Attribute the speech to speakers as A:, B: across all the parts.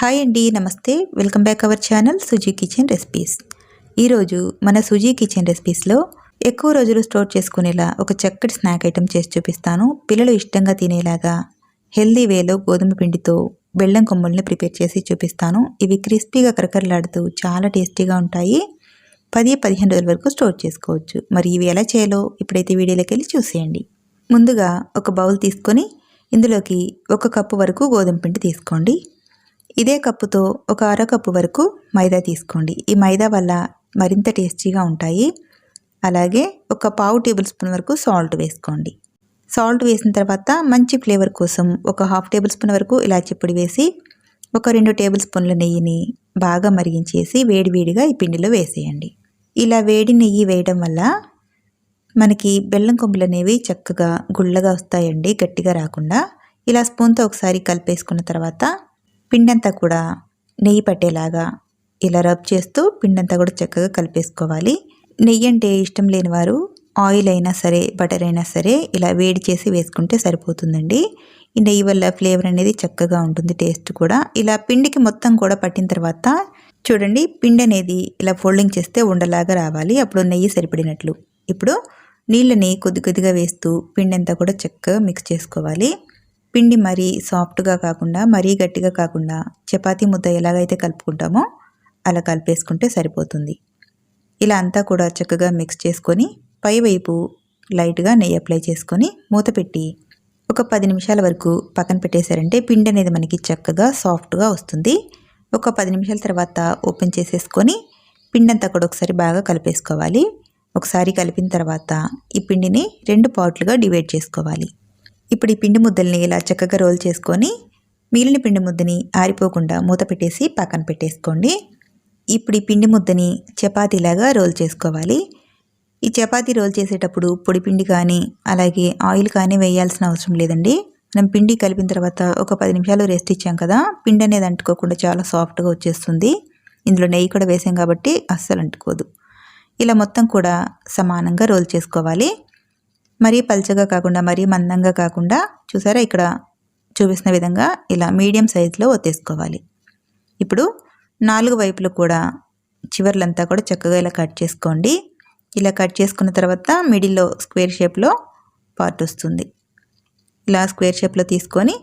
A: Hi అండి నమస్తే. Welcome back our channel Suji kitchen recipes. ఈరోజు మన సుజీ కిచెన్ రెసిపీస్లో ఎక్కువ రోజులు స్టోర్ చేసుకునేలా ఒక చక్కటి స్నాక్ ఐటెం చేసి చూపిస్తాను. పిల్లలు ఇష్టంగా తినేలాగా హెల్దీ వేలో గోధుమ పిండితో బెల్లం కొమ్ముల్ని ప్రిపేర్ చేసి చూపిస్తాను. ఇవి క్రిస్పీగా కరకరలాడుతూ చాలా టేస్టీగా ఉంటాయి. పది పదిహేను రోజుల వరకు స్టోర్ చేసుకోవచ్చు. మరి ఇవి ఎలా చేయాలో ఇప్పుడైతే వీడియోలోకి వెళ్ళి చూసేయండి. ముందుగా ఒక బౌల్ తీసుకొని ఇందులోకి ఒక కప్పు వరకు గోధుమ పిండి తీసుకోండి. ఇదే కప్పుతో ఒక అరకప్పు వరకు మైదా తీసుకోండి. ఈ మైదా వల్ల మరింత టేస్టీగా ఉంటాయి. అలాగే ఒక పావు టేబుల్ స్పూన్ వరకు సాల్ట్ వేసుకోండి. సాల్ట్ వేసిన తర్వాత మంచి ఫ్లేవర్ కోసం ఒక హాఫ్ టేబుల్ స్పూన్ వరకు ఇలాచి పొడి వేసి ఒక రెండు టేబుల్ స్పూన్ల నెయ్యిని బాగా మరిగించేసి వేడివేడిగా ఈ పిండిలో వేసేయండి. ఇలా వేడి నెయ్యి వేయడం వల్ల మనకి బెల్లం కొమ్ములు అనేవి చక్కగా గుళ్ళగా వస్తాయండి గట్టిగా రాకుండా. ఇలా స్పూన్తో ఒకసారి కలిపేసుకున్న తర్వాత పిండంతా కూడా నెయ్యి పట్టేలాగా ఇలా రబ్ చేస్తూ పిండంతా కూడా చక్కగా కలిపేసుకోవాలి. నెయ్యి అంటే ఇష్టం లేని వారు ఆయిల్ అయినా సరే బటర్ అయినా సరే ఇలా వేడి చేసి వేసుకుంటే సరిపోతుందండి. ఈ నెయ్యి వల్ల ఫ్లేవర్ అనేది చక్కగా ఉంటుంది టేస్ట్ కూడా. ఇలా పిండికి మొత్తం కూడా పట్టిన తర్వాత చూడండి పిండి అనేది ఇలా ఫోల్డింగ్ చేస్తే ఉండలాగా రావాలి. అప్పుడు నెయ్యి సరిపడినట్లు. ఇప్పుడు నీళ్ళని కొద్ది కొద్దిగా వేస్తూ పిండి అంతా కూడా చక్కగా మిక్స్ చేసుకోవాలి. పిండి మరీ సాఫ్ట్గా కాకుండా మరీ గట్టిగా కాకుండా చపాతీ ముద్ద ఎలాగైతే కలుపుకుంటామో అలా కలిపేసుకుంటే సరిపోతుంది. ఇలా అంతా కూడా చక్కగా మిక్స్ చేసుకొని పైవైపు లైట్గా నెయ్యి అప్లై చేసుకొని మూత పెట్టి ఒక పది నిమిషాల వరకు పక్కన పెట్టేశారంటే పిండి అనేది మనకి చక్కగా సాఫ్ట్గా వస్తుంది. ఒక పది నిమిషాల తర్వాత ఓపెన్ చేసేసుకొని పిండి అంతా కూడా ఒకసారి బాగా కలిపేసుకోవాలి. ఒకసారి కలిపిన తర్వాత ఈ పిండిని రెండు పాట్లుగా డివైడ్ చేసుకోవాలి. ఇప్పుడు ఈ పిండి ముద్దల్ని ఇలా చక్కగా రోల్ చేసుకొని మిగిలిన పిండి ముద్దని ఆరిపోకుండా మూత పెట్టేసి పక్కన పెట్టేసుకోండి. ఇప్పుడు ఈ పిండి ముద్దని చపాతీలాగా రోల్ చేసుకోవాలి. ఈ చపాతీ రోల్ చేసేటప్పుడు పొడి పిండి కానీ అలాగే ఆయిల్ కానీ వేయాల్సిన అవసరం లేదండి. మనం పిండి కలిపిన తర్వాత ఒక పది నిమిషాలు రెస్ట్ ఇచ్చాం కదా పిండి అనేది అంటుకోకుండా చాలా సాఫ్ట్గా వచ్చేస్తుంది. ఇందులో నెయ్యి కూడా వేసాం కాబట్టి అస్సలు అంటుకోదు. ఇలా మొత్తం కూడా సమానంగా రోల్ చేసుకోవాలి. మరీ పల్చగా కాకుండా మరీ మందంగా కాకుండా చూసారా? ఇక్కడ చూపిస్తున్న విధంగా ఇలా మీడియం సైజులో ఒత్తేసుకోవాలి. ఇప్పుడు నాలుగు వైపులు కూడా చివర్లంతా కూడా చక్కగా ఇలా కట్ చేసుకోండి. ఇలా కట్ చేసుకున్న తర్వాత మిడిల్లో స్క్వేర్ షేప్లో పార్ట్ వస్తుంది. ఇలా స్క్వేర్ షేప్లో తీసుకొని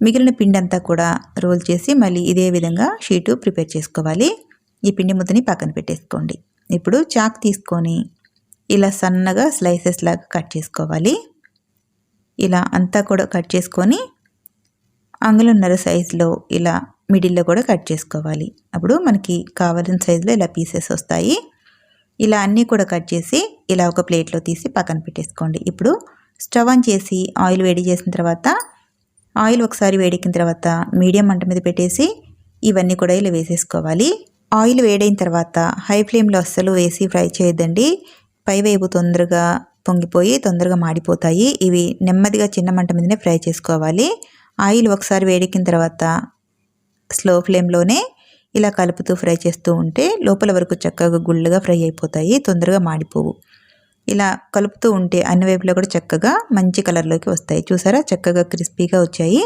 A: మిగిలిన పిండి అంతా కూడా రోల్ చేసి మళ్ళీ ఇదే విధంగా షీటు ప్రిపేర్ చేసుకోవాలి. ఈ పిండి ముద్దని పక్కన పెట్టేసుకోండి. ఇప్పుడు చాక్ తీసుకొని ఇలా సన్నగా స్లైసెస్ లాగా కట్ చేసుకోవాలి. ఇలా అంతా కూడా కట్ చేసుకొని అంగులున్నర సైజులో ఇలా మిడిల్లో కూడా కట్ చేసుకోవాలి. అప్పుడు మనకి కావాల్సిన సైజులో ఇలా పీసెస్ వస్తాయి. ఇలా అన్నీ కూడా కట్ చేసి ఇలా ఒక ప్లేట్లో తీసి పక్కన పెట్టేసుకోండి. ఇప్పుడు స్టవ్ ఆన్ చేసి ఆయిల్ వేడి చేసిన తర్వాత ఆయిల్ ఒకసారి వేడెక్కిన తర్వాత మీడియం మంట మీద పెట్టేసి ఇవన్నీ కూడా ఇలా వేసేసుకోవాలి. ఆయిల్ వేడైన తర్వాత హై ఫ్లేమ్లో అస్సలు వేసి ఫ్రై చేయొద్దండి. పై వైపు తొందరగా పొంగిపోయి తొందరగా మాడిపోతాయి. ఇవి నెమ్మదిగా చిన్న మంట మీదనే ఫ్రై చేసుకోవాలి. ఆయిల్ ఒకసారి వేడెక్కిన తర్వాత స్లో ఫ్లేమ్లోనే ఇలా కలుపుతూ ఫ్రై చేస్తూ ఉంటే లోపల వరకు చక్కగా గుళ్ళుగా ఫ్రై అయిపోతాయి. తొందరగా మాడిపోవు. ఇలా కలుపుతూ ఉంటే అన్ని వైపులో కూడా చక్కగా మంచి కలర్లోకి వస్తాయి. చూసారా? చక్కగా క్రిస్పీగా వచ్చాయి.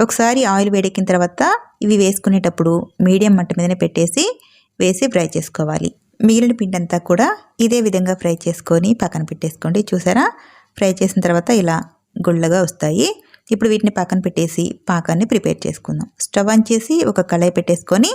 A: ఒకసారి ఆయిల్ వేడెక్కిన తర్వాత ఇవి వేసుకునేటప్పుడు మీడియం మంట మీదనే పెట్టేసి వేసి ఫ్రై చేసుకోవాలి. మిగిలిన పిండి అంతా కూడా ఇదే విధంగా ఫ్రై చేసుకొని పక్కన పెట్టేసుకోండి. చూసారా? ఫ్రై చేసిన తర్వాత ఇలా గుళ్ళగా వస్తాయి. ఇప్పుడు వీటిని పక్కన పెట్టేసి పాకాన్ని ప్రిపేర్ చేసుకుందాం. స్టవ్ ఆన్ చేసి ఒక కళాయి పెట్టేసుకొని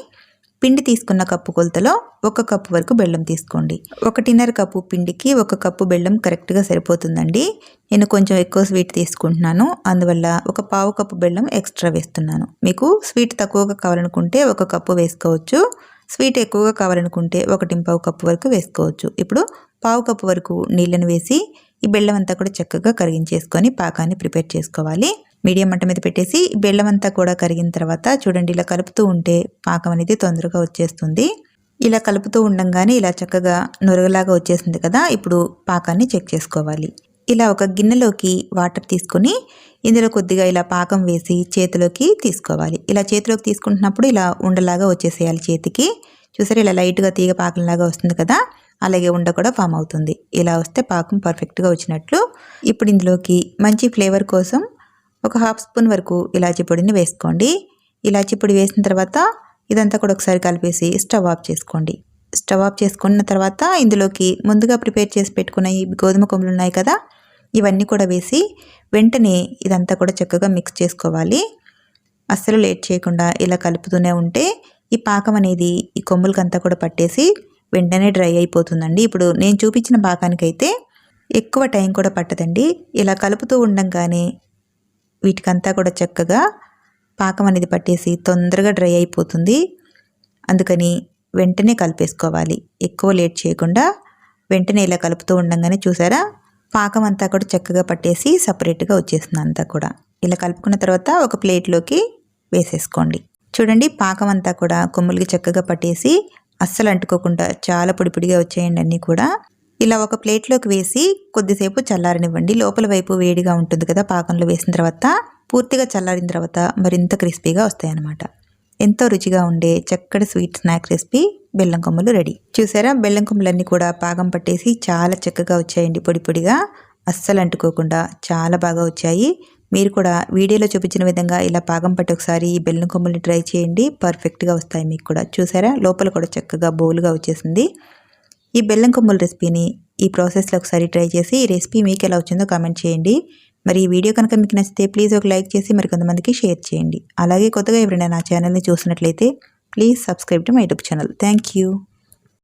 A: పిండి తీసుకున్న కప్పు కొలతలో ఒక కప్పు వరకు బెల్లం తీసుకోండి. ఒకటిన్నర కప్పు పిండికి ఒక కప్పు బెల్లం కరెక్ట్గా సరిపోతుందండి. నేను కొంచెం ఎక్కువ స్వీట్ తీసుకుంటున్నాను. అందువల్ల ఒక పావు కప్పు బెల్లం ఎక్స్ట్రా వేస్తున్నాను. మీకు స్వీట్ తక్కువగా కావాలనుకుంటే ఒక కప్పు వేసుకోవచ్చు. స్వీట్ ఎక్కువగా కావాలనుకుంటే ఒకటి పావు కప్పు వరకు వేసుకోవచ్చు. ఇప్పుడు పావు కప్పు వరకు నీళ్ళను వేసి ఈ బెల్లం అంతా కూడా చక్కగా కరిగించేసుకొని పాకాన్ని ప్రిపేర్ చేసుకోవాలి. మీడియం మంట మీద పెట్టేసి బెల్లం అంతా కూడా కరిగిన తర్వాత చూడండి ఇలా కలుపుతూ ఉంటే పాకం అనేది తొందరగా వచ్చేస్తుంది. ఇలా కలుపుతూ ఉండంగానే ఇలా చక్కగా నురగలాగా వచ్చేసింది కదా ఇప్పుడు పాకాన్ని చెక్ చేసుకోవాలి. ఇలా ఒక గిన్నెలోకి వాటర్ తీసుకొని ఇందులో కొద్దిగా ఇలా పాకం వేసి చేతిలోకి తీసుకోవాలి. ఇలా చేతిలోకి తీసుకుంటున్నప్పుడు ఇలా ఉండలాగా వచ్చేసేయాలి చేతికి. చూసారు ఇలా లైట్గా తీగ పాకంలాగా వస్తుంది కదా? అలాగే ఉండ కూడా ఫామ్ అవుతుంది. ఇలా వస్తే పాకం పర్ఫెక్ట్గా వచ్చినట్లు. ఇప్పుడు ఇందులోకి మంచి ఫ్లేవర్ కోసం ఒక హాఫ్ స్పూన్ వరకు ఇలాచీ పొడిని వేసుకోండి. ఇలాచి పొడి వేసిన తర్వాత ఇదంతా కూడా ఒకసారి కలిపేసి స్టవ్ ఆఫ్ చేసుకోండి. స్టవ్ ఆఫ్ చేసుకున్న తర్వాత ఇందులోకి ముందుగా ప్రిపేర్ చేసి పెట్టుకున్న ఈ గోధుమ కొమ్ములు ఉన్నాయి కదా ఇవన్నీ కూడా వేసి వెంటనే ఇదంతా కూడా చక్కగా మిక్స్ చేసుకోవాలి. అస్సలు లేట్ చేయకుండా ఇలా కలుపుతూనే ఉంటే ఈ పాకం అనేది ఈ కొమ్ములకంతా కూడా పట్టేసి వెంటనే డ్రై అయిపోతుందండి. ఇప్పుడు నేను చూపించిన పాకానికైతే ఎక్కువ టైం కూడా పట్టదండి. ఇలా కలుపుతూ ఉండంగానే వీటికంతా కూడా చక్కగా పాకం అనేది పట్టేసి తొందరగా డ్రై అయిపోతుంది. అందుకని వెంటనే కలిపేసుకోవాలి. ఎక్కువ లేట్ చేయకుండా వెంటనే ఇలా కలుపుతూ ఉండంగానే చూసారా? పాకం అంతా కూడా చక్కగా పట్టేసి సపరేట్గా వచ్చేస్తుంది అంతా కూడా. ఇలా కలుపుకున్న తర్వాత ఒక ప్లేట్లోకి వేసేసుకోండి. చూడండి పాకం అంతా కూడా కొమ్ములకి చక్కగా పట్టేసి అస్సలు అంటుకోకుండా చాలా పొడిపొడిగా వచ్చేయండి అన్నీ కూడా. ఇలా ఒక ప్లేట్లోకి వేసి కొద్దిసేపు చల్లారనివ్వండి. లోపల వైపు వేడిగా ఉంటుంది కదా పాకంలో వేసిన తర్వాత పూర్తిగా చల్లారిన తర్వాత మరింత క్రిస్పీగా వస్తాయన్నమాట. ఎంతో రుచిగా ఉండే చక్కటి స్వీట్ స్నాక్ రెసిపీ బెల్లం కొమ్మలు రెడీ. చూసారా? బెల్లం కొమ్మలన్నీ కూడా పాకం పట్టేసి చాలా చక్కగా వచ్చాయండి పొడి పొడిగా. అస్సలు అంటుకోకుండా చాలా బాగా వచ్చాయి. మీరు కూడా వీడియోలో చూపించిన విధంగా ఇలా పాకం పట్టి ఒకసారి ఈ బెల్లం కొమ్మల్ని ట్రై చేయండి. పర్ఫెక్ట్గా వస్తాయి మీకు కూడా. చూసారా? లోపల కూడా చక్కగా బౌల్గా వచ్చేసింది. ఈ బెల్లం కొమ్మల రెసిపీని ఈ ప్రాసెస్లో ఒకసారి ట్రై చేసి ఈ రెసిపీ మీకు ఎలా వచ్చిందో కామెంట్ చేయండి. మరి ఈ వీడియో కనుక మీకు నచ్చితే ప్లీజ్ ఒక లైక్ చేసి మరి కొంతమందికి షేర్ చేయండి. అలాగే కొత్తగా ఎవరైనా నా ఛానల్ని చూసినట్లయితే please subscribe to my YouTube channel thank you